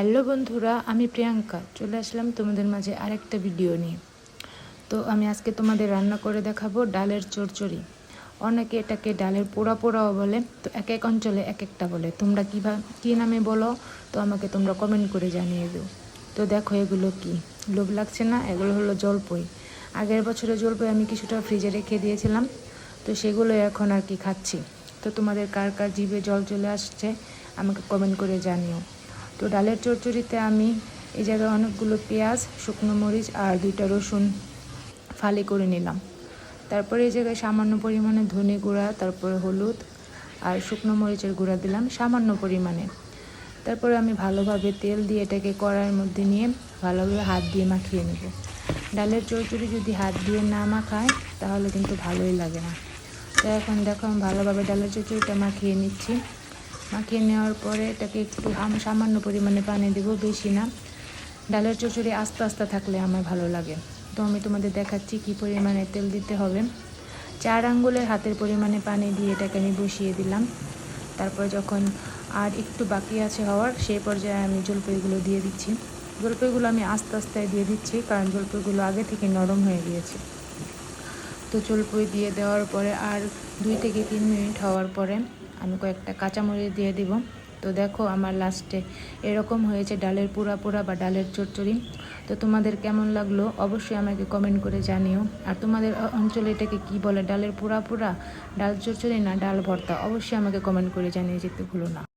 Hello বন্ধুরা, আমি প্রিয়াঙ্কা। চলে আসলাম তোমাদের মাঝে আরেকটা ভিডিও নিয়ে। তো আমি আজকে তোমাদের রান্না করে দেখাবো ডালের চচ্চড়ি অনেকে এটাকে ডালের পোড়া পোড়াও বলে, তো এক এক অঞ্চলে এক একটা বলে। তোমরা কীভাবে কী নামে বলো? তো আমাকে তোমরা কমেন্ট করে জানিয়ে দিও। তো দেখো এগুলো কি। লোভ লাগছে না? এগুলো হলো জলপই। আগের বছরে জলপই আমি কিছুটা ফ্রিজে রেখে দিয়েছিলাম। তো সেগুলো এখন আর কি খাচ্ছি। তো তোমাদের কার কার জিভে জল চলে আসছে, আমাকে কমেন্ট করে জানিও। তো ডালের চচ্চড়িতে আমি এই জায়গায় অনেকগুলো পেঁয়াজ, শুকনো মরিচ আর দুইটা রসুন ফালি করে নিলাম। তারপরে এই জায়গায় সামান্য পরিমাণে ধনে গুঁড়া, তারপরে হলুদ আর শুকনো মরিচের গুঁড়া দিলাম সামান্য পরিমাণে। তারপরে আমি ভালোভাবে তেল দিয়ে এটাকে কড়াইয়ের মধ্যে নিয়ে ভালোভাবে হাত দিয়ে মাখিয়ে নেব। ডালের চচ্চড়ি যদি হাত দিয়ে না মাখায়, তাহলে কিন্তু ভালোই লাগে না। তো এখন দেখো আমি ভালোভাবে ডালের চচ্চড়িটা মাখিয়ে নিচ্ছি। মাখিয়ে নেওয়ার পরে এটাকে একটু সামান্য পরিমাণে পানি দেবো, বেশি না। ডালের চচ্চড়ি আস্তে আস্তে থাকলে আমার ভালো লাগে। তো আমি তোমাদের দেখাচ্ছি কি পরিমাণে তেল দিতে হবে। চার আঙ্গুলের হাতের পরিমাণে পানি দিয়ে এটাকে আমি বসিয়ে দিলাম। তারপর যখন আর একটু বাকি আছে হওয়ার, সেই পর্যায়ে আমি জলপাইগুলো দিয়ে দিচ্ছি। জলপাইগুলো আমি আস্তে আস্তে দিয়ে দিচ্ছি, কারণ জলপাইগুলো আগে থেকে নরম হয়ে গিয়েছে। তো জলপাই দিয়ে দেওয়ার পরে আর দুই থেকে তিন মিনিট হওয়ার পরে আমি কয়েকটা কাঁচামরিচ দিয়ে দিব। তো দেখো আমার লাস্টে এরকম হয়েছে ডালের পোড়া পোড়া বা ডালের চচ্চড়ি। তো তোমাদের কেমন লাগল অবশ্যই আমাকে কমেন্ট করে জানিও। আর তোমাদের অঞ্চলে এটাকে কি বলে? ডালের পোড়া পোড়া, ডাল চচ্চড়ি না ডাল ভর্তা? অবশ্যই আমাকে কমেন্ট করে জানিয়ে যেতে ভুলো না।